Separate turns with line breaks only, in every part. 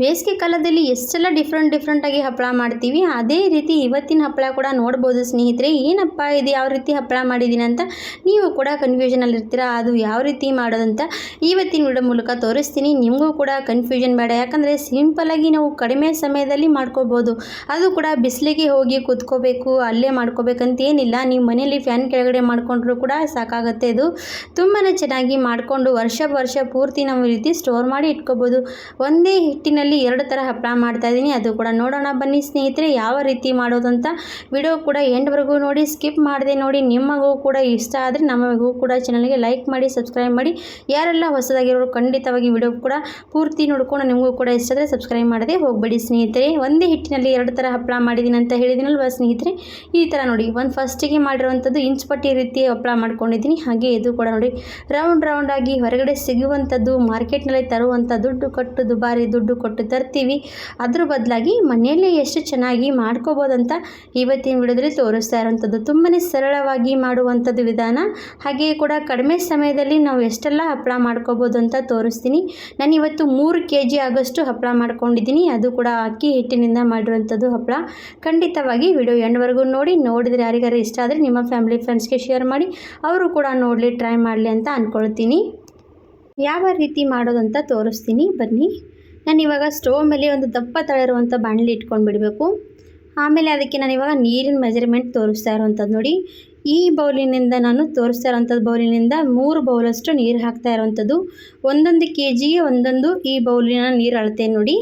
ಬೇಸಿಗೆ ಕಾಲದಲ್ಲಿ ಎಷ್ಟೆಲ್ಲ ಡಿಫ್ರೆಂಟ್ ಡಿಫ್ರೆಂಟಾಗಿ ಹಪ್ಪಳ ಮಾಡ್ತೀವಿ, ಅದೇ ರೀತಿ ಇವತ್ತಿನ ಹಪ್ಪಳ ಕೂಡ ನೋಡ್ಬೋದು ಸ್ನೇಹಿತರೆ. ಏನಪ್ಪ ಇದು ಯಾವ ರೀತಿ ಹಪ್ಪಳ ಮಾಡಿದ್ದೀನಿ ಅಂತ ನೀವು ಕೂಡ ಕನ್ಫ್ಯೂಷನಲ್ಲಿ ಇರ್ತೀರಾ, ಅದು ಯಾವ ರೀತಿ ಮಾಡೋದಂತ ಇವತ್ತಿನ ವಿಡಿಯೋ ಮೂಲಕ ತೋರಿಸ್ತೀನಿ. ನಿಮಗೂ ಕೂಡ ಕನ್ಫ್ಯೂಷನ್ ಬೇಡ, ಯಾಕಂದರೆ ಸಿಂಪಲಾಗಿ ನಾವು ಕಡಿಮೆ ಸಮಯದಲ್ಲಿ ಮಾಡ್ಕೋಬೋದು. ಅದು ಕೂಡ ಬಿಸಿಲಿಗೆ ಹೋಗಿ ಕೂತ್ಕೋಬೇಕು, ಅಲ್ಲೇ ಮಾಡ್ಕೋಬೇಕಂತ ಏನಿಲ್ಲ. ನೀವು ಮನೆಯಲ್ಲಿ ಫ್ಯಾನ್ ಕೆಳಗಡೆ ಮಾಡಿಕೊಂಡ್ರೂ ಕೂಡ ಸಾಕಾಗುತ್ತೆ ಇದು. ತುಂಬಾ ಚೆನ್ನಾಗಿ ಮಾಡಿಕೊಂಡು ವರ್ಷ ವರ್ಷ ಪೂರ್ತಿ ನಾವು ಈ ರೀತಿ ಸ್ಟೋರ್ ಮಾಡಿ ಇಟ್ಕೋಬೋದು. ಒಂದೇ ಹಿಟ್ಟಿನಲ್ಲಿ ಎರಡು ಥರ ಹಪ್ಪಳ ಮಾಡ್ತಾ ಇದ್ದೀನಿ. ಅದು ಕೂಡ ನೋಡೋಣ ಬನ್ನಿ ಸ್ನೇಹಿತರೆ, ಯಾವ ರೀತಿ ಮಾಡೋದು ಅಂತ ವಿಡಿಯೋ ಕೂಡ ಎಂಡ್ವರೆಗೂ ನೋಡಿ, ಸ್ಕಿಪ್ ಮಾಡದೆ ನೋಡಿ. ನಿಮಗೂ ಕೂಡ ಇಷ್ಟ ಆದರೆ ನಮಗೂ ಕೂಡ ಚಾನಲ್ಗೆ ಲೈಕ್ ಮಾಡಿ ಸಬ್ಸ್ಕ್ರೈಬ್ ಮಾಡಿ. ಯಾರೆಲ್ಲ ಹೊಸದಾಗಿರೋರು ಖಂಡಿತವಾಗಿ ವಿಡಿಯೋ ಕೂಡ ಪೂರ್ತಿ ನೋಡ್ಕೊಂಡು ನಿಮಗೂ ಕೂಡ ಇಷ್ಟ ಆದರೆ ಸಬ್ಸ್ಕ್ರೈಬ್ ಮಾಡದೆ ಹೋಗಬೇಡಿ ಸ್ನೇಹಿತರೆ. ಒಂದೇ ಹಿಟ್ಟಿನಲ್ಲಿ ಎರಡು ಥರ ಹಪ್ಪಳ ಮಾಡಿದ್ದೀನಿ ಅಂತ ಹೇಳಿದಿನಲ್ವ ಸ್ನೇಹಿತರೆ? ಈ ಥರ ನೋಡಿ, ಒಂದು ಫಸ್ಟಿಗೆ ಮಾಡಿರುವಂಥದ್ದು ಇಂಚ್ ಪಟ್ಟಿ ರೀತಿ ಹಪ್ಪಳ ಮಾಡ್ಕೊಂಡಿದ್ದೀನಿ. ಹಾಗೆ ಇದು ಕೂಡ ನೋಡಿ ರೌಂಡ್ ರೌಂಡಾಗಿ ಹೊರಗಡೆ ಸಿಗುವಂಥದ್ದು ಮಾರ್ಕೆಟ್ನಲ್ಲಿ ತರುವಂಥ ದುಡ್ಡು ಕೊಟ್ಟು ದುಬಾರಿ ದುಡ್ಡು ಕೊಟ್ಟು ತರ್ತೀವಿ. ಅದ್ರ ಬದಲಾಗಿ ಮನೆಯಲ್ಲೇ ಎಷ್ಟು ಚೆನ್ನಾಗಿ ಮಾಡ್ಕೋಬೋದಂತ ಇವತ್ತಿನ ವಿಡಿಯೋದಲ್ಲಿ ತೋರಿಸ್ತಾ ಇರೋವಂಥದ್ದು ತುಂಬಾ ಸರಳವಾಗಿ ಮಾಡುವಂಥದ್ದು ವಿಧಾನ. ಹಾಗೆ ಕೂಡ ಕಡಿಮೆ ಸಮಯದಲ್ಲಿ ನಾವು ಎಷ್ಟೆಲ್ಲ ಹಪ್ಪಳ ಮಾಡ್ಕೋಬೋದು ಅಂತ ತೋರಿಸ್ತೀನಿ. ನಾನು ಇವತ್ತು ಮೂರು ಕೆ ಜಿ ಆಗೋಷ್ಟು ಹಪ್ಪಳ ಮಾಡ್ಕೊಂಡಿದ್ದೀನಿ. ಅದು ಕೂಡ ಅಕ್ಕಿ ಹಿಟ್ಟಿನಿಂದ ಮಾಡಿರುವಂಥದ್ದು ಹಪ್ಪಳ ಖಂಡಿತವಾಗಿ ವಿಡಿಯೋ ಎಂಡ್ವರೆಗೂ ನೋಡಿ, ನೋಡಿದರೆ ಯಾರಿಗಾರು ಇಷ್ಟ ಆದರೆ ನಿಮ್ಮ ಫ್ಯಾಮಿಲಿ ಫ್ರೆಂಡ್ಸ್ಗೆ ಶೇರ್ ಮಾಡಿ, ಅವರು ಕೂಡ ನೋಡಲಿ, ಟ್ರೈ ಮಾಡಲಿ ಅಂತ ಅಂದ್ಕೊಳ್ತೀನಿ ಯಾವ ರೀತಿ ಮಾಡೋದಂತ ತೋರಿಸ್ತೀನಿ. ಬನ್ನಿ. ನಾನು ಇವಾಗ ಸ್ಟೋವ್ ಮೇಲೆ ಒಂದು ದಪ್ಪ ತಳಿರುವಂಥ ಬಾಣಲಿ ಇಟ್ಕೊಂಡು ಬಿಡಬೇಕು. ಆಮೇಲೆ ಅದಕ್ಕೆ ನಾನು ಇವಾಗ ನೀರಿನ ಮೆಜರ್ಮೆಂಟ್ ತೋರಿಸ್ತಾ ಇರುವಂಥದ್ದು ನೋಡಿ. ಈ ಬೌಲಿನಿಂದ ನಾನು ತೋರಿಸ್ತಾ ಇರೋವಂಥದ್ದು ಬೌಲಿನಿಂದ ಮೂರು ಬೌಲಷ್ಟು ನೀರು ಹಾಕ್ತಾ ಇರುವಂಥದ್ದು. ಒಂದೊಂದು ಕೆ ಜಿಗೆ ಒಂದೊಂದು ಈ ಬೌಲಿನ ನೀರು ಅಳತೆ ನೋಡಿ.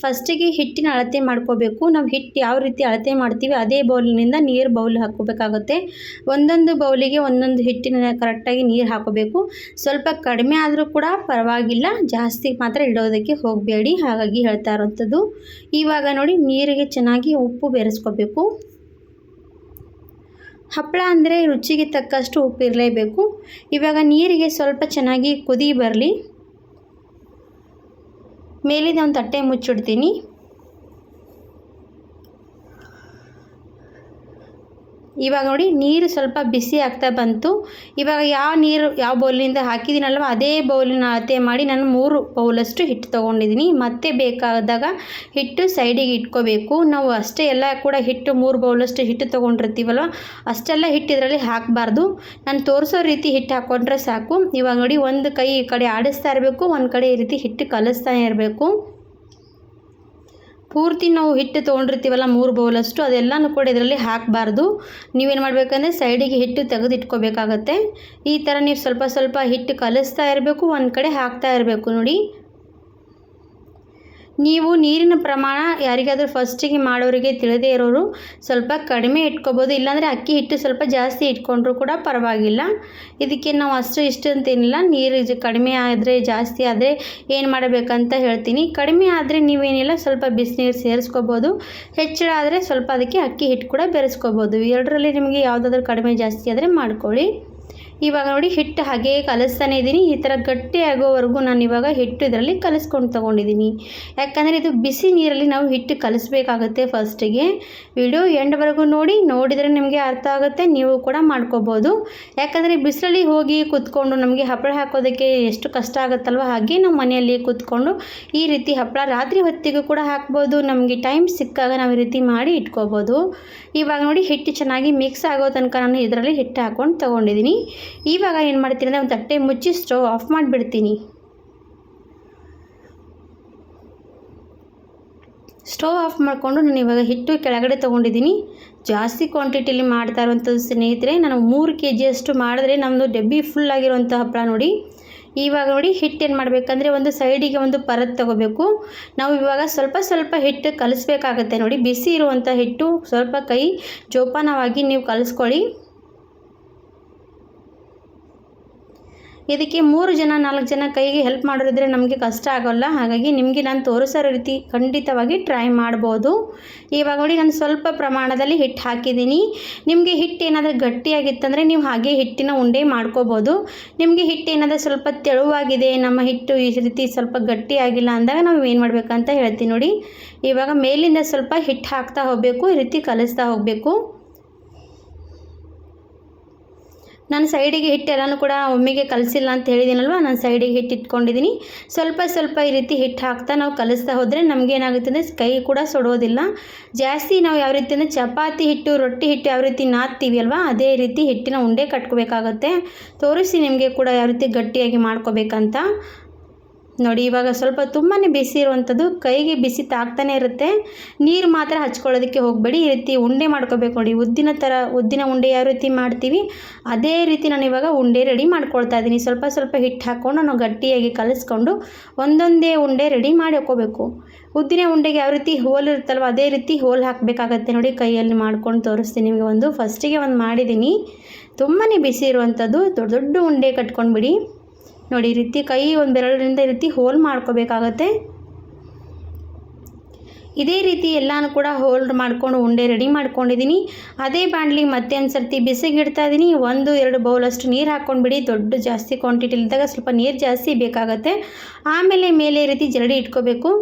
ಫಸ್ಟಿಗೆ ಹಿಟ್ಟಿನ ಅಳತೆ ಮಾಡ್ಕೋಬೇಕು. ನಾವು ಹಿಟ್ಟು ಯಾವ ರೀತಿ ಅಳತೆ ಮಾಡ್ತೀವಿ ಅದೇ ಬೌಲಿನಿಂದ ನೀರು ಬೌಲ್ ಹಾಕೋಬೇಕಾಗುತ್ತೆ ಒಂದೊಂದು ಬೌಲಿಗೆ ಒಂದೊಂದು ಹಿಟ್ಟಿನ ಕರೆಕ್ಟಾಗಿ ನೀರು ಹಾಕೋಬೇಕು ಸ್ವಲ್ಪ ಕಡಿಮೆ ಆದರೂ ಕೂಡ ಪರವಾಗಿಲ್ಲ, ಜಾಸ್ತಿ ಮಾತ್ರ ಇಡೋದಕ್ಕೆ ಹೋಗಬೇಡಿ ಹಾಗಾಗಿ ಹೇಳ್ತಾ ಇರೋವಂಥದ್ದು ಇವಾಗ ನೋಡಿ ನೀರಿಗೆ ಚೆನ್ನಾಗಿ ಉಪ್ಪು ಬೆರೆಸ್ಕೋಬೇಕು. ಹಪ್ಪಳ ಅಂದರೆ ರುಚಿಗೆ ತಕ್ಕಷ್ಟು ಉಪ್ಪು ಇರಲೇಬೇಕು. ಇವಾಗ ನೀರಿಗೆ ಸ್ವಲ್ಪ ಚೆನ್ನಾಗಿ ಕುದಿ ಬರಲಿ. ಮೇಲಿಂದ ಒಂದು ತಟ್ಟೆ ಮುಚ್ಚಿಡ್ತೀನಿ. ಇವಾಗ ನೋಡಿ ನೀರು ಸ್ವಲ್ಪ ಬಿಸಿ ಆಗ್ತಾ ಬಂತು. ಇವಾಗ ಯಾವ ನೀರು ಯಾವ ಬೌಲಿನಿಂದ ಹಾಕಿದ್ದೀನಲ್ವ ಅದೇ ಬೌಲಿನ ಅಳತೆ ಮಾಡಿ ನಾನು ಮೂರು ಬೌಲಷ್ಟು ಹಿಟ್ಟು ತೊಗೊಂಡಿದ್ದೀನಿ. ಮತ್ತೆ ಬೇಕಾದಾಗ ಹಿಟ್ಟು ಸೈಡಿಗೆ ಇಟ್ಕೋಬೇಕು. ನಾವು ಅಷ್ಟೇ ಎಲ್ಲ ಕೂಡ ಹಿಟ್ಟು ಮೂರು ಬೌಲಷ್ಟು ಹಿಟ್ಟು ತೊಗೊಂಡಿರ್ತೀವಲ್ವ ಅಷ್ಟೆಲ್ಲ ಹಿಟ್ಟು ಇದರಲ್ಲಿ ಹಾಕಬಾರ್ದು. ನಾನು ತೋರಿಸೋ ರೀತಿ ಹಿಟ್ಟು ಹಾಕ್ಕೊಂಡ್ರೆ ಸಾಕು. ಇವಾಗ ನೋಡಿ ಒಂದು ಕೈ ಈ ಕಡೆ ಆಡಿಸ್ತಾ ಇರಬೇಕು, ಒಂದು ಕಡೆ ಈ ರೀತಿ ಹಿಟ್ಟು ಕಲಿಸ್ತಾನೆ ಇರಬೇಕು. ಪೂರ್ತಿ ನಾವು ಹಿಟ್ಟು ತೊಗೊಂಡಿರ್ತೀವಲ್ಲ ಮೂರು ಬೌಲಷ್ಟು, ಅದೆಲ್ಲನೂ ಕೂಡ ಇದರಲ್ಲಿ ಹಾಕಬಾರ್ದು. ನೀವೇನು ಮಾಡಬೇಕಂದ್ರೆ ಸೈಡಿಗೆ ಹಿಟ್ಟು ತೆಗೆದಿಟ್ಕೋಬೇಕಾಗತ್ತೆ. ಈ ಥರ ನೀವು ಸ್ವಲ್ಪ ಸ್ವಲ್ಪ ಹಿಟ್ಟು ಕಲಿಸ್ತಾ ಇರಬೇಕು, ಒಂದು ಕಡೆ ಹಾಕ್ತಾ ಇರಬೇಕು, ನೋಡಿ. ನೀವು ನೀರಿನ ಪ್ರಮಾಣ ಯಾರಿಗಾದರೂ ಫಸ್ಟಿಗೆ ಮಾಡೋರಿಗೆ ತಿಳಿದೇ ಇರೋರು ಸ್ವಲ್ಪ ಕಡಿಮೆ ಇಟ್ಕೋಬೋದು. ಇಲ್ಲಾಂದರೆ ಅಕ್ಕಿ ಹಿಟ್ಟು ಸ್ವಲ್ಪ ಜಾಸ್ತಿ ಇಟ್ಕೊಂಡ್ರೂ ಕೂಡ ಪರವಾಗಿಲ್ಲ. ಇದಕ್ಕೆ ನಾವು ಅಷ್ಟು ಇಷ್ಟು ಅಂತೇನಿಲ್ಲ. ನೀರು ಕಡಿಮೆ ಆದರೆ, ಜಾಸ್ತಿ ಆದರೆ ಏನು ಮಾಡಬೇಕಂತ ಹೇಳ್ತೀನಿ. ಕಡಿಮೆ ಆದರೆ ನೀವೇನಿಲ್ಲ, ಸ್ವಲ್ಪ ಬಿಸಿನೀರು ಸೇರಿಸ್ಕೋಬೋದು. ಹೆಚ್ಚಳ ಆದರೆ ಸ್ವಲ್ಪ ಅದಕ್ಕೆ ಅಕ್ಕಿ ಹಿಟ್ಟು ಕೂಡ ಬೆರೆಸ್ಕೋಬೋದು. ಎರಡರಲ್ಲಿ ನಿಮಗೆ ಯಾವುದಾದ್ರೂ ಕಡಿಮೆ ಜಾಸ್ತಿ ಆದರೆ ಮಾಡ್ಕೊಳ್ಳಿ. ಇವಾಗ ನೋಡಿ ಹಿಟ್ಟು ಹಾಗೇ ಕಲಿಸ್ತಾನೆ ಇದ್ದೀನಿ. ಈ ಥರ ಗಟ್ಟಿ ಆಗೋವರೆಗೂ ನಾನು ಇವಾಗ ಹಿಟ್ಟು ಇದರಲ್ಲಿ ಕಲಿಸ್ಕೊಂಡು ತೊಗೊಂಡಿದ್ದೀನಿ. ಯಾಕಂದರೆ ಇದು ಬಿಸಿ ನೀರಲ್ಲಿ ನಾವು ಹಿಟ್ಟು ಕಲಿಸ್ಬೇಕಾಗುತ್ತೆ ಫಸ್ಟಿಗೆ. ವಿಡಿಯೋ ಎಂಡ್ವರೆಗೂ ನೋಡಿ, ನೋಡಿದರೆ ನಿಮಗೆ ಅರ್ಥ ಆಗುತ್ತೆ, ನೀವು ಕೂಡ ಮಾಡ್ಕೋಬೋದು. ಯಾಕಂದರೆ ಬಿಸಿಲಲ್ಲಿ ಹೋಗಿ ಕೂತ್ಕೊಂಡು ನಮಗೆ ಹಪ್ಪಳ ಹಾಕೋದಕ್ಕೆ ಎಷ್ಟು ಕಷ್ಟ ಆಗುತ್ತಲ್ವ? ಹಾಗೆ ನಾವು ಮನೆಯಲ್ಲಿ ಕೂತ್ಕೊಂಡು ಈ ರೀತಿ ಹಪ್ಪಳ ರಾತ್ರಿ ಹೊತ್ತಿಗೂ ಕೂಡ ಹಾಕ್ಬೋದು. ನಮಗೆ ಟೈಮ್ ಸಿಕ್ಕಾಗ ನಾವು ಈ ರೀತಿ ಮಾಡಿ ಇಟ್ಕೋಬೋದು. ಇವಾಗ ನೋಡಿ ಹಿಟ್ಟು ಚೆನ್ನಾಗಿ ಮಿಕ್ಸ್ ಆಗೋ ತನಕ ನಾನು ಇದರಲ್ಲಿ ಹಿಟ್ಟು ಹಾಕ್ಕೊಂಡು ತೊಗೊಂಡಿದ್ದೀನಿ. ಇವಾಗ ಏನು ಮಾಡ್ತೀನಿ ಅಂದರೆ ಒಂದು ತಟ್ಟೆ ಮುಚ್ಚಿ ಸ್ಟವ್ ಆಫ್ ಮಾಡಿಬಿಡ್ತೀನಿ. ಸ್ಟವ್ ಆಫ್ ಮಾಡಿಕೊಂಡು ನಾನು ಇವಾಗ ಹಿಟ್ಟು ಕೆಳಗಡೆ ತೊಗೊಂಡಿದ್ದೀನಿ. ಜಾಸ್ತಿ ಕ್ವಾಂಟಿಟಿಲಿ ಮಾಡ್ತಾ ಇರುವಂಥದ್ದು ಸ್ನೇಹಿತರೆ, ನಾನು ಮೂರು ಕೆ ಜಿಯಷ್ಟು ಮಾಡಿದ್ರೆ ನಮ್ಮದು ಡಬ್ಬಿ ಫುಲ್ ಆಗಿರುವಂಥ ಹಪ್ಪಳ ನೋಡಿ. ಇವಾಗ ನೋಡಿ ಹಿಟ್ಟು ಏನು ಮಾಡಬೇಕಂದ್ರೆ ಒಂದು ಸೈಡಿಗೆ ಒಂದು ಪರತ್ ತಗೋಬೇಕು. ನಾವು ಇವಾಗ ಸ್ವಲ್ಪ ಸ್ವಲ್ಪ ಹಿಟ್ಟು ಕಲಿಸ್ಬೇಕಾಗತ್ತೆ ನೋಡಿ. ಬಿಸಿ ಇರುವಂಥ ಹಿಟ್ಟು ಸ್ವಲ್ಪ ಕೈ ಜೋಪಾನವಾಗಿ ನೀವು ಕಲಿಸ್ಕೊಳ್ಳಿ. ಇದಕ್ಕೆ ಮೂರು ಜನ, ನಾಲ್ಕು ಜನ ಕೈಗೆ ಹೆಲ್ಪ್ ಮಾಡೋರಿದ್ರೆ ನಮಗೆ ಕಷ್ಟ ಆಗೋಲ್ಲ. ಹಾಗಾಗಿ ನಿಮಗೆ ನಾನು ತೋರಿಸೋ ರೀತಿ ಖಂಡಿತವಾಗಿ ಟ್ರೈ ಮಾಡ್ಬೋದು. ಇವಾಗ ನೋಡಿ, ನಾನು ಸ್ವಲ್ಪ ಪ್ರಮಾಣದಲ್ಲಿ ಹಿಟ್ಟು ಹಾಕಿದ್ದೀನಿ. ನಿಮಗೆ ಹಿಟ್ಟು ಏನಾದರೂ ಗಟ್ಟಿಯಾಗಿತ್ತಂದರೆ ನೀವು ಹಾಗೆ ಹಿಟ್ಟಿನ ಉಂಡೆ ಮಾಡ್ಕೋಬೋದು. ನಿಮಗೆ ಹಿಟ್ಟು ಏನಾದರೂ ಸ್ವಲ್ಪ ತೆಳುವಾಗಿದೆ, ನಮ್ಮ ಹಿಟ್ಟು ಈ ರೀತಿ ಸ್ವಲ್ಪ ಗಟ್ಟಿಯಾಗಿಲ್ಲ ಅಂದಾಗ ನಾವು ಏನು ಮಾಡಬೇಕಂತ ಹೇಳ್ತೀನಿ ನೋಡಿ. ಇವಾಗ ಮೇಲಿಂದ ಸ್ವಲ್ಪ ಹಿಟ್ಟು ಹಾಕ್ತಾ ಹೋಗಬೇಕು, ಈ ರೀತಿ ಕಲಿಸ್ತಾ ಹೋಗಬೇಕು. ನಾನು ಸೈಡಿಗೆ ಹಿಟ್ಟು ಎಲ್ಲನೂ ಕೂಡ ಒಮ್ಮೆಗೆ ಕಲಸಿಲ್ಲ ಅಂತ ಹೇಳಿದ್ದೀನಲ್ವ ನಾನು ಸೈಡಿಗೆ ಹಿಟ್ಟು ಇಟ್ಕೊಂಡಿದ್ದೀನಿ ಸ್ವಲ್ಪ ಸ್ವಲ್ಪ ಈ ರೀತಿ ಹಿಟ್ಟು ಹಾಕ್ತಾ ನಾವು ಕಲಿಸ್ತಾ ಹೋದರೆ ನಮಗೇನಾಗುತ್ತೆ ಅಂದರೆ ಕೈ ಕೂಡ ಸುಡೋದಿಲ್ಲ. ಜಾಸ್ತಿ ನಾವು ಯಾವ ರೀತಿ ಅಂದರೆ ಚಪಾತಿ ಹಿಟ್ಟು, ರೊಟ್ಟಿ ಹಿಟ್ಟು ಯಾವ ರೀತಿ ನಾದ್ತೀವಿ ಅಲ್ವಾ, ಅದೇ ರೀತಿ ಹಿಟ್ಟಿನ ಉಂಡೆ ಕಟ್ಕೋಬೇಕಾಗತ್ತೆ. ತೋರಿಸಿ ನಿಮಗೆ ಕೂಡ ಯಾವ ರೀತಿ ಗಟ್ಟಿಯಾಗಿ ಮಾಡ್ಕೋಬೇಕಂತ. ನೋಡಿ, ಇವಾಗ ಸ್ವಲ್ಪ ತುಂಬಾ ಬಿಸಿ ಇರುವಂಥದ್ದು ಕೈಗೆ ಬಿಸಿ ತಾಗ್ತಾನೆ ಇರುತ್ತೆ. ನೀರು ಮಾತ್ರ ಹಚ್ಕೊಳ್ಳೋದಕ್ಕೆ ಹೋಗಬೇಡಿ. ಈ ರೀತಿ ಉಂಡೆ ಮಾಡ್ಕೋಬೇಕು ನೋಡಿ. ಉದ್ದಿನ ಥರ, ಉದ್ದಿನ ಉಂಡೆ ಯಾವ ರೀತಿ ಮಾಡ್ತೀವಿ, ಅದೇ ರೀತಿ ನಾನು ಇವಾಗ ಉಂಡೆ ರೆಡಿ ಮಾಡ್ಕೊಳ್ತಾ ಇದ್ದೀನಿ. ಸ್ವಲ್ಪ ಸ್ವಲ್ಪ ಹಿಟ್ಟು ಹಾಕ್ಕೊಂಡು ನಾನು ಗಟ್ಟಿಯಾಗಿ ಕಲಿಸ್ಕೊಂಡು ಒಂದೊಂದೇ ಉಂಡೆ ರೆಡಿ ಮಾಡಿ ಉದ್ದಿನ ಉಂಡೆಗೆ ಯಾವ ರೀತಿ ಹೋಲ್ ಇರುತ್ತಲ್ವ, ಅದೇ ರೀತಿ ಹೋಲ್ ಹಾಕಬೇಕಾಗತ್ತೆ ನೋಡಿ. ಕೈಯಲ್ಲಿ ಮಾಡ್ಕೊಂಡು ತೋರಿಸ್ತೀನಿ ನಿಮಗೆ ಒಂದು. ಫಸ್ಟಿಗೆ ಒಂದು ಮಾಡಿದ್ದೀನಿ. ತುಂಬಾ ಬಿಸಿ ಇರುವಂಥದ್ದು. ದೊಡ್ಡ ದೊಡ್ಡ ಉಂಡೆ ಕಟ್ಕೊಂಡ್ಬಿಡಿ. ನೋಡಿ, ಈ ರೀತಿ ಕೈ ಒಂದು ಬೆರಳಿನಿಂದ ಈ ರೀತಿ ಹೋಲ್ ಮಾಡ್ಕೋಬೇಕಾಗತ್ತೆ. ಇದೇ ರೀತಿ ಎಲ್ಲನೂ ಕೂಡ ಹೋಲ್ಡ್ ಮಾಡ್ಕೊಂಡು, ಉಂಡೆ ರೆಡಿ ಮಾಡ್ಕೊಂಡಿದ್ದೀನಿ. ಅದೇ ಬಾಣಲಿ ಮತ್ತೆ ಒಂದು ಸರ್ತಿ ಬಿಸಿಗೆ ಇಡ್ತಾ ಇದ್ದೀನಿ ಒಂದು, ಎರಡು ಬೌಲಷ್ಟು ನೀರು ಹಾಕ್ಕೊಂಡ್ಬಿಡಿ ದೊಡ್ಡ ಜಾಸ್ತಿ ಕ್ವಾಂಟಿಟಿಲಿದ್ದಾಗ ಸ್ವಲ್ಪ ನೀರು ಜಾಸ್ತಿ ಬೇಕಾಗತ್ತೆ. ಆಮೇಲೆ ಮೇಲೆ ರೀತಿ ಜರಡಿ ಇಟ್ಕೋಬೇಕು.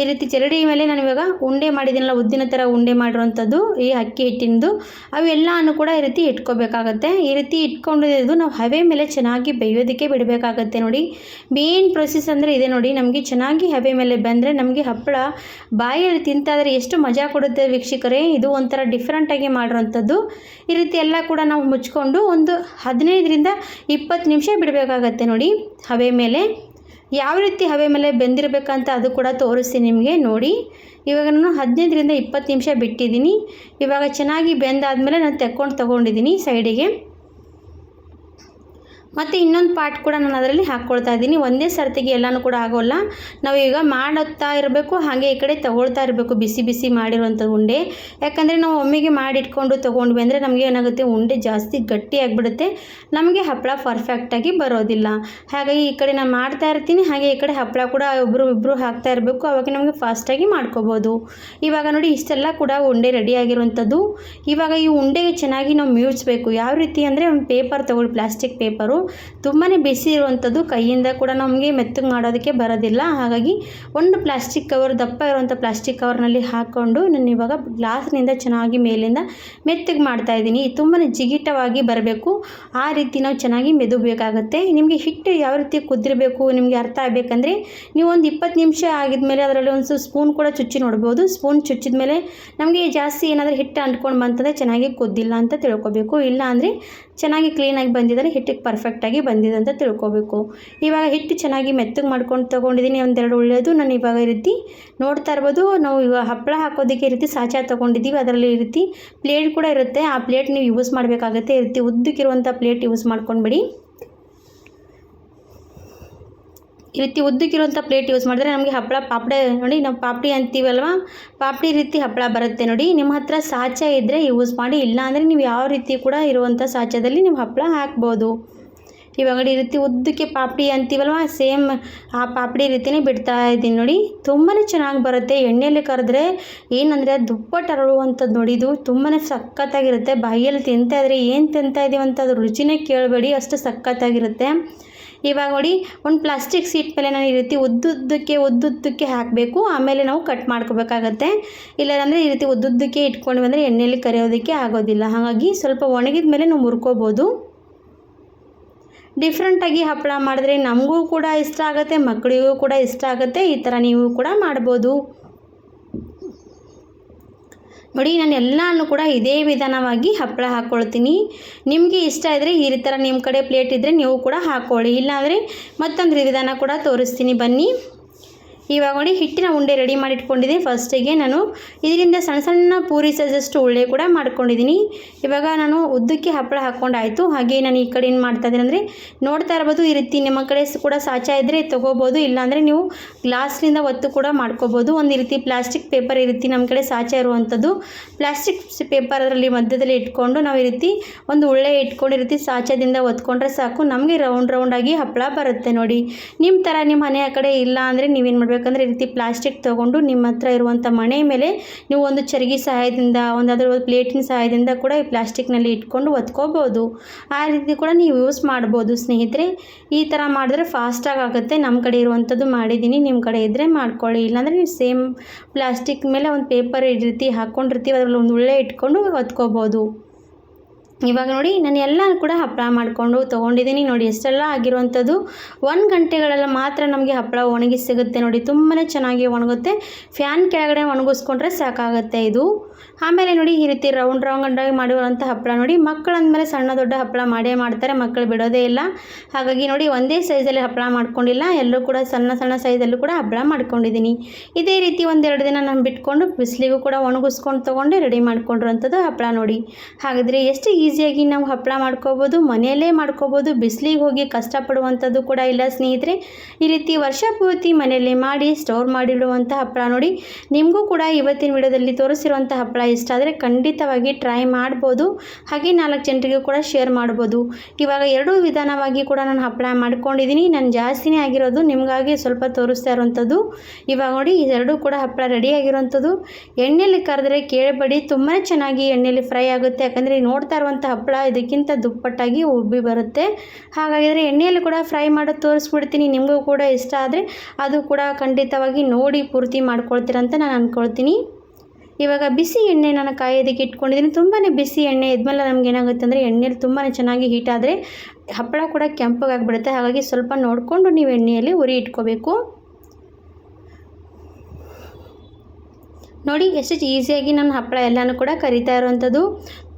ಈ ರೀತಿ ಚರಡಿ ಮೇಲೆ ನಾನು ಇವಾಗ ಉಂಡೆ ಮಾಡಿದ್ದೀನಲ್ಲ, ಉದ್ದಿನ ಥರ ಉಂಡೆ ಮಾಡಿರುವಂಥದ್ದು ಈ ಅಕ್ಕಿ ಹಿಟ್ಟಿನದು ಅವೆಲ್ಲನೂ ಕೂಡ ಈ ರೀತಿ ಇಟ್ಕೋಬೇಕಾಗತ್ತೆ. ಈ ರೀತಿ ಇಟ್ಕೊಂಡಿದ್ದು ನಾವು ಹವೆ ಮೇಲೆ ಚೆನ್ನಾಗಿ ಬೇಯೋದಕ್ಕೆ ಬಿಡಬೇಕಾಗತ್ತೆ ನೋಡಿ. ಮೇನ್ ಪ್ರೊಸೆಸ್ ಅಂದರೆ ಇದೆ ನೋಡಿ, ನಮಗೆ ಚೆನ್ನಾಗಿ ಹವೆ ಮೇಲೆ ಬಂದರೆ ನಮಗೆ ಹಪ್ಪಳ ಬಾಯಲ್ಲಿ ತಿಂತಾದರೆ ಎಷ್ಟು ಮಜಾ ಕೊಡುತ್ತೆ ವೀಕ್ಷಕರೇ. ಇದು ಒಂಥರ ಡಿಫ್ರೆಂಟಾಗಿ ಮಾಡಿರೋವಂಥದ್ದು ಈ ರೀತಿ ಎಲ್ಲ ಕೂಡ ನಾವು ಮುಚ್ಕೊಂಡು ಒಂದು ಹದಿನೈದರಿಂದ ಇಪ್ಪತ್ತು ನಿಮಿಷ ಬಿಡಬೇಕಾಗತ್ತೆ ನೋಡಿ ಹವೆ ಮೇಲೆ. ಯಾವ ರೀತಿ ಹವೆ ಮೇಲೆ ಬೆಂದಿರಬೇಕಂತ ಅದು ಕೂಡ ತೋರಿಸ್ತೀನಿ ನಿಮಗೆ ನೋಡಿ. ಇವಾಗ ನಾನು ಹದಿನೈದರಿಂದ ಇಪ್ಪತ್ತು ನಿಮಿಷ ಬಿಟ್ಟಿದ್ದೀನಿ. ಇವಾಗ ಚೆನ್ನಾಗಿ ಬೆಂದಾದಮೇಲೆ ನಾನು ತೆಕ್ಕೊಂಡು ತೊಗೊಂಡಿದ್ದೀನಿ ಸೈಡಿಗೆ. ಮತ್ತು ಇನ್ನೊಂದು ಪಾರ್ಟ್ ಕೂಡ ನಾನು ಅದರಲ್ಲಿ ಹಾಕ್ಕೊಳ್ತಾ ಇದ್ದೀನಿ. ಒಂದೇ ಸರ್ತಿಗೆ ಎಲ್ಲನೂ ಕೂಡ ಆಗೋಲ್ಲ. ನಾವು ಈಗ ಮಾಡುತ್ತಾ ಇರಬೇಕು, ಹಾಗೆ ಈ ಕಡೆ ತಗೊಳ್ತಾ ಇರಬೇಕು, ಬಿಸಿ ಬಿಸಿ ಮಾಡಿರುವಂಥ ಉಂಡೆ. ಯಾಕಂದರೆ ನಾವು ಒಮ್ಮೆಗೆ ಮಾಡಿಟ್ಕೊಂಡು ತೊಗೊಂಡ್ವಿ ಅಂದರೆ ನಮಗೆ ಏನಾಗುತ್ತೆ, ಉಂಡೆ ಜಾಸ್ತಿ ಗಟ್ಟಿ ಆಗಿಬಿಡುತ್ತೆ. ನಮಗೆ ಹಪ್ಪಳ ಪರ್ಫೆಕ್ಟಾಗಿ ಬರೋದಿಲ್ಲ. ಹಾಗಾಗಿ ಈ ಕಡೆ ನಾನು ಮಾಡ್ತಾ ಇರ್ತೀನಿ, ಹಾಗೆ ಈ ಕಡೆ ಹಪ್ಪಳ ಕೂಡ ಒಬ್ಬರು ಇಬ್ಬರು ಹಾಕ್ತಾ ಇರಬೇಕು. ಅವಾಗ ನಮಗೆ ಫಾಸ್ಟಾಗಿ ಮಾಡ್ಕೋಬೋದು. ಇವಾಗ ನೋಡಿ, ಇಷ್ಟೆಲ್ಲ ಕೂಡ ಉಂಡೆ ರೆಡಿ ಆಗಿರುವಂಥದ್ದು. ಇವಾಗ ಈ ಉಂಡೆಗೆ ಚೆನ್ನಾಗಿ ನಾವು ಮ್ಯೂಚ್ಬೇಕು ಯಾವ ರೀತಿ ಅಂದರೆ ಒಂದು ಪೇಪರ್ ತಗೊಳ್ಳಿ ಪ್ಲಾಸ್ಟಿಕ್ ಪೇಪರು ತುಂಬಾ ಬಿಸಿ ಇರುವಂಥದ್ದು ಕೈಯಿಂದ ಕೂಡ ನಮಗೆ ಮೆತ್ತಗೆ ಮಾಡೋದಕ್ಕೆ ಬರೋದಿಲ್ಲ. ಹಾಗಾಗಿ ಒಂದು ಪ್ಲಾಸ್ಟಿಕ್ ಕವರ್ ದಪ್ಪ ಇರುವಂಥ ಪ್ಲಾಸ್ಟಿಕ್ ಕವರ್ನಲ್ಲಿ ಹಾಕ್ಕೊಂಡು ನಾನು ಇವಾಗ ಗ್ಲಾಸ್ನಿಂದ ಚೆನ್ನಾಗಿ ಮೇಲಿಂದ ಮೆತ್ತಗೆ ಮಾಡ್ತಾ ಇದ್ದೀನಿ. ತುಂಬಾ ಜಿಗಿಟವಾಗಿ ಬರಬೇಕು. ಆ ರೀತಿ ನಾವು ಚೆನ್ನಾಗಿ ಮೆದುಬೇಕಾಗುತ್ತೆ. ನಿಮಗೆ ಹಿಟ್ಟು ಯಾವ ರೀತಿ ಕುದಿರಬೇಕು ನಿಮಗೆ ಅರ್ಥ ಆಗಬೇಕಂದ್ರೆ ನೀವು ಒಂದು ಇಪ್ಪತ್ತು ನಿಮಿಷ ಆಗಿದ್ಮೇಲೆ ಅದರಲ್ಲಿ ಒಂದು ಸ್ಪೂನ್ ಕೂಡ ಚುಚ್ಚಿ ನೋಡ್ಬೋದು. ಸ್ಪೂನ್ ಚುಚ್ಚಿದ ಮೇಲೆ ನಮಗೆ ಜಾಸ್ತಿ ಏನಾದರೂ ಹಿಟ್ಟು ಅಂಟ್ಕೊಂಡು ಬಂತಂದರೆ ಚೆನ್ನಾಗಿ ಕುದ್ದಿಲ್ಲ ಅಂತ ತಿಳ್ಕೊಬೇಕು. ಇಲ್ಲ ಅಂದರೆ ಚೆನ್ನಾಗಿ ಕ್ಲೀನಾಗಿ ಬಂದಿದ್ದಾರೆ ಹಿಟ್ಟಿಗೆ ಪರ್ಫೆಕ್ಟಾಗಿ ಬಂದಿದೆ ಅಂತ ತಿಳ್ಕೊಬೇಕು. ಇವಾಗ ಹಿಟ್ಟು ಚೆನ್ನಾಗಿ ಮೆತ್ತಗೆ ಮಾಡ್ಕೊಂಡು ತೊಗೊಂಡಿದ್ದೀನಿ, ಒಂದೆರಡು ಒಳ್ಳೆಯದು. ನಾನು ಇವಾಗ ಈ ರೀತಿ ನೋಡ್ತಾ ಇರ್ಬೋದು. ನಾವು ಇವಾಗ ಹಪ್ಪಳ ಹಾಕೋದಕ್ಕೆ ಈ ರೀತಿ ಸಾಚ ತೊಗೊಂಡಿದ್ದೀವಿ. ಅದರಲ್ಲಿ ಈ ರೀತಿ ಪ್ಲೇಟ್ ಕೂಡ ಇರುತ್ತೆ. ಆ ಪ್ಲೇಟ್ ನೀವು ಯೂಸ್ ಮಾಡಬೇಕಾಗುತ್ತೆ. ಈ ರೀತಿ ಉದ್ದಕ್ಕಿರುವಂಥ ಪ್ಲೇಟ್ ಯೂಸ್ ಮಾಡ್ಕೊಂಡ್ಬಿಡಿ. ಈ ರೀತಿ ಉದ್ದಕ್ಕಿರುವಂಥ ಪ್ಲೇಟ್ ಯೂಸ್ ಮಾಡಿದ್ರೆ ನಮಗೆ ಹಪ್ಪಳ ಪಾಪಡೆ, ನೋಡಿ ನಾವು ಪಾಪಡಿ ಅಂತೀವಲ್ವ? ಪಾಪಡಿ ರೀತಿ ಹಪ್ಪಳ ಬರುತ್ತೆ ನೋಡಿ. ನಿಮ್ಮ ಹತ್ರ ಸಾಚ ಇದ್ದರೆ ಯೂಸ್ ಮಾಡಿ. ಇಲ್ಲ ಅಂದರೆ ನೀವು ಯಾವ ರೀತಿ ಕೂಡ ಇರುವಂಥ ಸಾಚದಲ್ಲಿ ನೀವು ಹಪ್ಪಳ ಹಾಕ್ಬೋದು. ಇವಾಗ ಈ ರೀತಿ ಉದ್ದಕ್ಕೆ ಪಾಪಡಿ ಅಂತೀವಲ್ವ? ಸೇಮ್ ಆ ಪಾಪಡಿ ರೀತಿಯೇ ಬಿಡ್ತಾ ಇದ್ದೀನಿ ನೋಡಿ. ತುಂಬಾ ಚೆನ್ನಾಗಿ ಬರುತ್ತೆ. ಎಣ್ಣೆಯಲ್ಲಿ ಕರೆದ್ರೆ ಏನಂದರೆ ದುಪ್ಪಟ್ಟು ಅರಳುವಂಥದ್ದು ನೋಡಿ. ಇದು ತುಂಬಾ ಸಖತ್ತಾಗಿರುತ್ತೆ. ಬಾಯಿಯಲ್ಲಿ ತಿಂತಾ ಇದ್ರೆ ಏನು ತಿಂತಾ ಇದೀವಿ ಅಂತ ಅದ್ರ ರುಚಿನೇ ಕೇಳಬೇಡಿ. ಅಷ್ಟು ಸಖತ್ತಾಗಿರುತ್ತೆ. ಇವಾಗ ನೋಡಿ, ಒಂದು ಪ್ಲಾಸ್ಟಿಕ್ ಸೀಟ್ ಮೇಲೆ ನಾನು ಈ ರೀತಿ ಉದ್ದುದ್ದಕ್ಕೆ ಉದ್ದುದ್ದಕ್ಕೆ ಹಾಕಬೇಕು. ಆಮೇಲೆ ನಾವು ಕಟ್ ಮಾಡ್ಕೋಬೇಕಾಗತ್ತೆ. ಇಲ್ಲಾಂದರೆ ಈ ರೀತಿ ಉದ್ದುದ್ದಕ್ಕೆ ಇಟ್ಕೊಂಡು ಬಂದರೆ ಎಣ್ಣೆಯಲ್ಲಿ ಕರಿಯೋದಕ್ಕೆ ಆಗೋದಿಲ್ಲ. ಹಾಗಾಗಿ ಸ್ವಲ್ಪ ಒಣಗಿದ ಮೇಲೆ ನಾವು ಮುರ್ಕೋಬೋದು. ಡಿಫ್ರೆಂಟಾಗಿ ಹಪ್ಪಳ ಮಾಡಿದ್ರೆ ನಮಗೂ ಕೂಡ ಇಷ್ಟ ಆಗುತ್ತೆ ಮಕ್ಕಳಿಗೂ ಕೂಡ ಇಷ್ಟ ಆಗುತ್ತೆ, ಈ ಥರ ನೀವು ಕೂಡ ಮಾಡ್ಬೋದು. ನೋಡಿ, ನಾನು ಎಲ್ಲನೂ ಕೂಡ ಇದೇ ವಿಧಾನವಾಗಿ ಹಪ್ಪಳ ಹಾಕ್ಕೊಳ್ತೀನಿ ನಿಮಗೆ ಇಷ್ಟ ಇದ್ದರೆ ಈ ಥರ ನಿಮ್ಮ ಕಡೆ ಪ್ಲೇಟ್ ಇದ್ದರೆ ನೀವು ಕೂಡ ಹಾಕ್ಕೊಳ್ಳಿ ಇಲ್ಲಾಂದರೆ ಮತ್ತೊಂದು ವಿಧಾನ ಕೂಡ ತೋರಿಸ್ತೀನಿ. ಬನ್ನಿ. ಇವಾಗ ನೋಡಿ ಹಿಟ್ಟಿನ ಉಂಡೆ ರೆಡಿ ಮಾಡಿ ಮಾಡಿಟ್ಕೊಂಡಿದ್ದೀನಿ ಫಸ್ಟಿಗೆ ನಾನು ಇದರಿಂದ ಸಣ್ಣ ಸಣ್ಣ ಪೂರಿ ಸೈಜಷ್ಟು ಉಳ್ಳೆ ಕೂಡ ಮಾಡ್ಕೊಂಡಿದ್ದೀನಿ. ಇವಾಗ ನಾನು ಉದ್ದಕ್ಕೆ ಹಪ್ಪಳ ಹಾಕ್ಕೊಂಡಾಯಿತು. ಹಾಗೆ ನಾನು ಈ ಕಡೆ ಏನು ಮಾಡ್ತಾ ಇದ್ದೀನಿ ಅಂದರೆ ನೋಡ್ತಾ ಇರ್ಬೋದು, ಈ ರೀತಿ ನಿಮ್ಮ ಕಡೆ ಕೂಡ ಸಾಚ ಇದ್ದರೆ ತೊಗೋಬೋದು, ಇಲ್ಲಾಂದರೆ ನೀವು ಗ್ಲಾಸ್ನಿಂದ ಒತ್ತು ಕೂಡ ಮಾಡ್ಕೋಬೋದು. ಒಂದು ರೀತಿ ಪ್ಲಾಸ್ಟಿಕ್ ಪೇಪರ್ ಈ ರೀತಿ ನಮ್ಮ ಕಡೆ ಸಾಚ ಇರುವಂಥದ್ದು ಪ್ಲಾಸ್ಟಿಕ್ ಪೇಪರ್ ಅದರಲ್ಲಿ ಮಧ್ಯದಲ್ಲಿ ಇಟ್ಕೊಂಡು ನಾವು ಈ ರೀತಿ ಒಂದು ಉಳ್ಳೆ ಇಟ್ಕೊಂಡು ಈ ರೀತಿ ಸಾಚದಿಂದ ಒತ್ಕೊಂಡ್ರೆ ಸಾಕು. ನಮಗೆ ರೌಂಡ್ ರೌಂಡಾಗಿ ಹಪ್ಪಳ ಬರುತ್ತೆ ನೋಡಿ. ನಿಮ್ಮ ಥರ ನಿಮ್ಮ ಮನೆಯ ಕಡೆ ಇಲ್ಲ ಅಂದರೆ ನೀವೇನು ಮಾಡಬೇಕಂದ್ರೆ ಈ ರೀತಿ ಪ್ಲಾಸ್ಟಿಕ್ ತೊಗೊಂಡು ನಿಮ್ಮ ಹತ್ರ ಇರುವಂಥ ಮಣೆ ಮೇಲೆ ನೀವು ಒಂದು ಚರಗಿ ಸಹಾಯದಿಂದ, ಒಂದಾದರೂ ಒಂದು ಪ್ಲೇಟಿನ ಸಹಾಯದಿಂದ ಕೂಡ ಈ ಪ್ಲಾಸ್ಟಿಕ್ನಲ್ಲಿ ಇಟ್ಕೊಂಡು ಒತ್ಕೋಬೋದು. ಆ ರೀತಿ ಕೂಡ ನೀವು ಯೂಸ್ ಮಾಡ್ಬೋದು ಸ್ನೇಹಿತರೆ. ಈ ಥರ ಮಾಡಿದ್ರೆ ಫಾಸ್ಟಾಗಿ ಆಗುತ್ತೆ. ನಮ್ಮ ಕಡೆ ಇರುವಂಥದ್ದು ಮಾಡಿದ್ದೀನಿ. ನಿಮ್ಮ ಕಡೆ ಇದ್ದರೆ ಮಾಡ್ಕೊಳ್ಳಿ. ಇಲ್ಲಾಂದರೆ ನೀವು ಸೇಮ್ ಪ್ಲಾಸ್ಟಿಕ್ ಮೇಲೆ ಒಂದು ಪೇಪರ್ ರೀತಿ ಹಾಕ್ಕೊಂಡಿರ್ತೀವಿ ಅದರಲ್ಲಿ ಒಂದು ಉಳ್ಳೆ ಇಟ್ಕೊಂಡು ಒತ್ಕೋಬೋದು. ಇವಾಗ ನೋಡಿ, ನಾನು ಎಲ್ಲ ಕೂಡ ಹಪ್ಪಳ ಮಾಡಿಕೊಂಡು ತೊಗೊಂಡಿದ್ದೀನಿ. ನೋಡಿ, ಎಷ್ಟೆಲ್ಲ ಆಗಿರುವಂಥದ್ದು. ಒಂದು ಗಂಟೆಗಳೆಲ್ಲ ಮಾತ್ರ ನಮಗೆ ಹಪ್ಪಳ ಒಣಗಿ ಸಿಗುತ್ತೆ ನೋಡಿ. ತುಂಬಾ ಚೆನ್ನಾಗಿ ಒಣಗುತ್ತೆ. ಫ್ಯಾನ್ ಕೆಳಗಡೆ ಒಣಗಿಸ್ಕೊಂಡ್ರೆ ಸಾಕಾಗುತ್ತೆ ಇದು. ಆಮೇಲೆ ನೋಡಿ, ಈ ರೀತಿ ರೌಂಡ್ ರೌಂಡಾಗಿ ಮಾಡಿರುವಂಥ ಹಪ್ಪಳ ನೋಡಿ. ಮಕ್ಕಳು ಅಂದಮೇಲೆ ಸಣ್ಣ ದೊಡ್ಡ ಹಪ್ಪಳ ಮಾಡೇ ಮಾಡ್ತಾರೆ. ಮಕ್ಕಳು ಬಿಡೋದೇ ಇಲ್ಲ. ಹಾಗಾಗಿ ನೋಡಿ, ಒಂದೇ ಸೈಜಲ್ಲಿ ಹಪ್ಪಳ ಮಾಡ್ಕೊಂಡಿಲ್ಲ. ಎಲ್ಲರೂ ಕೂಡ ಸಣ್ಣ ಸಣ್ಣ ಸೈಜಲ್ಲೂ ಕೂಡ ಹಪ್ಪಳ ಮಾಡ್ಕೊಂಡಿದ್ದೀನಿ. ಇದೇ ರೀತಿ ಒಂದೆರಡು ದಿನ ನಾನು ಬಿಟ್ಕೊಂಡು ಬಿಸಿಲಿಗೂ ಕೂಡ ಒಣಗಿಸ್ಕೊಂಡು ತೊಗೊಂಡು ರೆಡಿ ಮಾಡ್ಕೊಂಡಿರೋಂಥದ್ದು ಹಪ್ಪಳ ನೋಡಿ. ಹಾಗಾದರೆ ಎಷ್ಟು ಈಸಿಯಾಗಿ ನಾವು ಹಪ್ಪಳ ಮಾಡ್ಕೋಬೋದು, ಮನೆಯಲ್ಲೇ ಮಾಡ್ಕೋಬೋದು, ಬಿಸಿಲಿಗೆ ಹೋಗಿ ಕಷ್ಟಪಡುವಂಥದ್ದು ಕೂಡ ಇಲ್ಲ ಸ್ನೇಹಿತರೆ. ಈ ರೀತಿ ವರ್ಷ ಪೂರ್ತಿ ಮನೆಯಲ್ಲೇ ಮಾಡಿ ಸ್ಟೋರ್ ಮಾಡಿಡುವಂಥ ಹಪ್ಪಳ ನೋಡಿ. ನಿಮಗೂ ಕೂಡ ಇವತ್ತಿನ ವಿಡಿಯೋದಲ್ಲಿ ತೋರಿಸಿರುವಂಥ ಹಪ್ಪಳ ಇಷ್ಟ ಆದರೆ ಖಂಡಿತವಾಗಿ ಟ್ರೈ ಮಾಡ್ಬೋದು. ಹಾಗೆ ನಾಲ್ಕು ಜನರಿಗೂ ಕೂಡ ಶೇರ್ ಮಾಡ್ಬೋದು. ಇವಾಗ ಎರಡೂ ವಿಧಾನವಾಗಿ ಕೂಡ ನಾನು ಹಪ್ಪಳ ಮಾಡ್ಕೊಂಡಿದ್ದೀನಿ. ನಾನು ಜಾಸ್ತಿನೇ ಆಗಿರೋದು ನಿಮಗಾಗಿ ಸ್ವಲ್ಪ ತೋರಿಸ್ತಾ ಇರುವಂಥದ್ದು. ಇವಾಗ ನೋಡಿ ಎರಡೂ ಕೂಡ ಹಪ್ಪಳ ರೆಡಿ ಆಗಿರುವಂಥದ್ದು. ಎಣ್ಣೆಯಲ್ಲಿ ಕರೆದ್ರೆ ಕೇಳಬೇಡಿ ತುಂಬಾ ಚೆನ್ನಾಗಿ ಎಣ್ಣೆಯಲ್ಲಿ ಫ್ರೈ ಆಗುತ್ತೆ. ಯಾಕಂದರೆ ನೋಡ್ತಾ ಇರುವಂಥ ಹಪ್ಪಳ, ಇದಕ್ಕಿಂತ ದುಪ್ಪಟ್ಟಾಗಿ ಉಬ್ಬಿ ಬರುತ್ತೆ. ಹಾಗಾಗಿದ್ರೆ ಎಣ್ಣೆಯಲ್ಲಿ ಕೂಡ ಫ್ರೈ ಮಾಡೋದು ತೋರಿಸ್ಬಿಡ್ತೀನಿ. ನಿಮಗೂ ಕೂಡ ಇಷ್ಟ ಆದರೆ ಅದು ಕೂಡ ಖಂಡಿತವಾಗಿ ನೋಡಿ ಪೂರ್ತಿ ಮಾಡ್ಕೊಳ್ತೀರಂತ ನಾನು ಅಂದ್ಕೊಳ್ತೀನಿ ಇವಾಗ ಬಿಸಿ ಎಣ್ಣೆ ನಾನು ಕಾಯೋದಕ್ಕೆ ಇಟ್ಕೊಂಡಿದ್ದೀನಿ. ತುಂಬಾ ಬಿಸಿ ಎಣ್ಣೆ ಇದ್ಮೇಲೆ ನಮ್ಗೆ ಏನಾಗುತ್ತೆ ಅಂದರೆ ಎಣ್ಣೆಲಿ ತುಂಬಾ ಚೆನ್ನಾಗಿ ಹೀಟ್ ಆದರೆ ಹಪ್ಪಳ ಕೂಡ ಕೆಂಪಗಾಗ್ಬಿಡುತ್ತೆ ಹಾಗಾಗಿ ಸ್ವಲ್ಪ ನೋಡಿಕೊಂಡು ನೀವು ಎಣ್ಣೆಯಲ್ಲಿ ಉರಿ ಇಟ್ಕೋಬೇಕು. ನೋಡಿ, ಎಷ್ಟು ಈಸಿಯಾಗಿ ನಾನು ಹಪ್ಪಳ ಎಲ್ಲನೂ ಕೂಡ ಕರಿತಾ ಇರುವಂಥದ್ದು.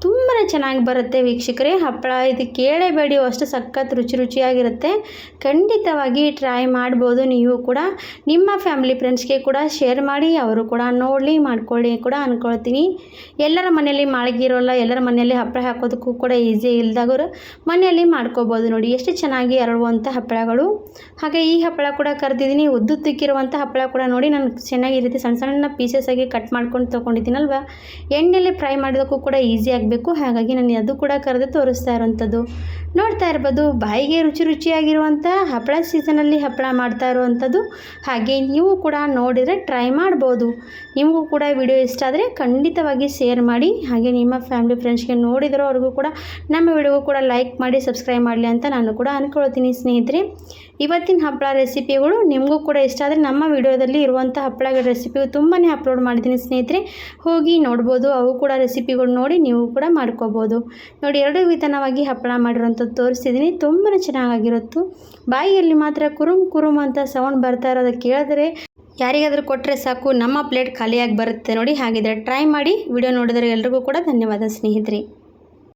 ತುಂಬಾ ಚೆನ್ನಾಗಿ ಬರುತ್ತೆ ವೀಕ್ಷಕರೇ. ಹಪ್ಪಳ ಇದು ಕೇಳೇಬೇಡಿ, ಅಷ್ಟು ಸಖತ್ ರುಚಿ ರುಚಿಯಾಗಿರುತ್ತೆ. ಖಂಡಿತವಾಗಿ ಟ್ರೈ ಮಾಡ್ಬೋದು ನೀವು ಕೂಡ. ನಿಮ್ಮ ಫ್ಯಾಮಿಲಿ ಫ್ರೆಂಡ್ಸ್ಗೆ ಕೂಡ ಶೇರ್ ಮಾಡಿ, ಅವರು ಕೂಡ ನೋಡಲಿ ಮಾಡ್ಕೊಳ್ಳಿ ಕೂಡ ಅಂದ್ಕೊಳ್ತೀನಿ ಎಲ್ಲರ ಮನೆಯಲ್ಲಿ ಮಾಳಗಿರೋಲ್ಲ ಎಲ್ಲರ ಮನೆಯಲ್ಲಿ ಹಪ್ಪಳ ಹಾಕೋದಕ್ಕೂ ಕೂಡ ಈಸಿ ಇಲ್ದಾಗರು ಮನೆಯಲ್ಲಿ ಮಾಡ್ಕೋಬೋದು ನೋಡಿ. ಎಷ್ಟು ಚೆನ್ನಾಗಿ ಅರಳುವಂಥ ಹಪ್ಪಳಗಳು. ಹಾಗೆ ಈ ಹಪ್ಪಳ ಕೂಡ ಕರೆದಿದ್ದೀನಿ. ಉದ್ದುದ್ದಕ್ಕಿರುವಂಥ ಹಪ್ಪಳ ಕೂಡ ನೋಡಿ, ನಾನು ಚೆನ್ನಾಗಿ ಈ ರೀತಿ ಸಣ್ಣ ಸಣ್ಣ ಪೀಸಸ್ ಆಗಿ ಕಟ್ ಮಾಡ್ಕೊಂಡು ತೊಗೊಂಡಿದ್ದೀನಲ್ವ? ಎಣ್ಣೆಯಲ್ಲಿ ಫ್ರೈ ಮಾಡೋದಕ್ಕೂ ಕೂಡ ಈಸಿ ಆಗಬೇಕು. ಹಾಗಾಗಿ ನಾನು ಅದು ಕೂಡ ಕರೆದು ತೋರಿಸ್ತಾ ಇರುವಂಥದ್ದು. ನೋಡ್ತಾ ಇರ್ಬೋದು, ಬಾಯಿಗೆ ರುಚಿ ರುಚಿಯಾಗಿರುವಂಥ ಹಪ್ಪಳ ಸೀಸನಲ್ಲಿ ಹಪ್ಪಳ ಮಾಡ್ತಾ ಇರುವಂಥದ್ದು. ಹಾಗೆ ನೀವು ಕೂಡ ನೋಡಿದರೆ ಟ್ರೈ ಮಾಡ್ಬೋದು. ನಿಮಗೂ ಕೂಡ ವಿಡಿಯೋ ಇಷ್ಟ ಆದರೆ ಖಂಡಿತವಾಗಿ ಶೇರ್ ಮಾಡಿ. ಹಾಗೆ ನಿಮ್ಮ ಫ್ಯಾಮಿಲಿ ಫ್ರೆಂಡ್ಸ್ಗೆ ನೋಡಿದರೂ ಅವ್ರಿಗೂ ಕೂಡ ನಮ್ಮ ವಿಡಿಯೋಗೂ ಕೂಡ ಲೈಕ್ ಮಾಡಿ, ಸಬ್ಸ್ಕ್ರೈಬ್ ಮಾಡಲಿ ಅಂತ ನಾನು ಕೂಡ ಅಂದ್ಕೊಳ್ತೀನಿ ಸ್ನೇಹಿತರೆ. ಇವತ್ತಿನ ಹಪ್ಪಳ ರೆಸಿಪಿಗಳು ನಿಮಗೂ ಕೂಡ ಇಷ್ಟ ಆದರೆ ನಮ್ಮ ವಿಡಿಯೋದಲ್ಲಿ ಇರುವಂಥ ಹಪ್ಪಳಗಳ ರೆಸಿಪಿಗಳು ತುಂಬಾ ಅಪ್ಲೋಡ್ ಮಾಡಿದ್ದೀನಿ ಸ್ನೇಹಿತರೆ. ಹೋಗಿ ನೋಡ್ಬೋದು, ಅವು ಕೂಡ ರೆಸಿಪಿಗಳು ನೋಡಿ ನೀವು ಕೂಡ ಮಾಡ್ಕೋಬೋದು. ನೋಡಿ, ಎರಡು ವಿಧಾನವಾಗಿ ಹಪ್ಪಳ ಮಾಡಿರೋಂಥದ್ದು ತೋರಿಸ್ತಿದ್ದೀನಿ ತುಂಬಾ ಚೆನ್ನಾಗಿರುತ್ತು ಬಾಯಿಯಲ್ಲಿ ಮಾತ್ರ ಕುರುಮ್ ಕುರುಮ್ ಅಂತ ಸೌಂಡ್ ಬರ್ತಾ ಇರೋದು ಕೇಳಿದ್ರೆ ಯಾರಿಗಾದರೂ ಕೊಟ್ಟರೆ ಸಾಕು, ನಮ್ಮ ಪ್ಲೇಟ್ ಖಾಲಿಯಾಗಿ ಬರುತ್ತೆ ನೋಡಿ, ಹಾಗಿದ್ರೆ ಟ್ರೈ ಮಾಡಿ. ವಿಡಿಯೋ ನೋಡಿದರೆ ಎಲ್ರಿಗೂ ಕೂಡ ಧನ್ಯವಾದ ಸ್ನೇಹಿತರೆ.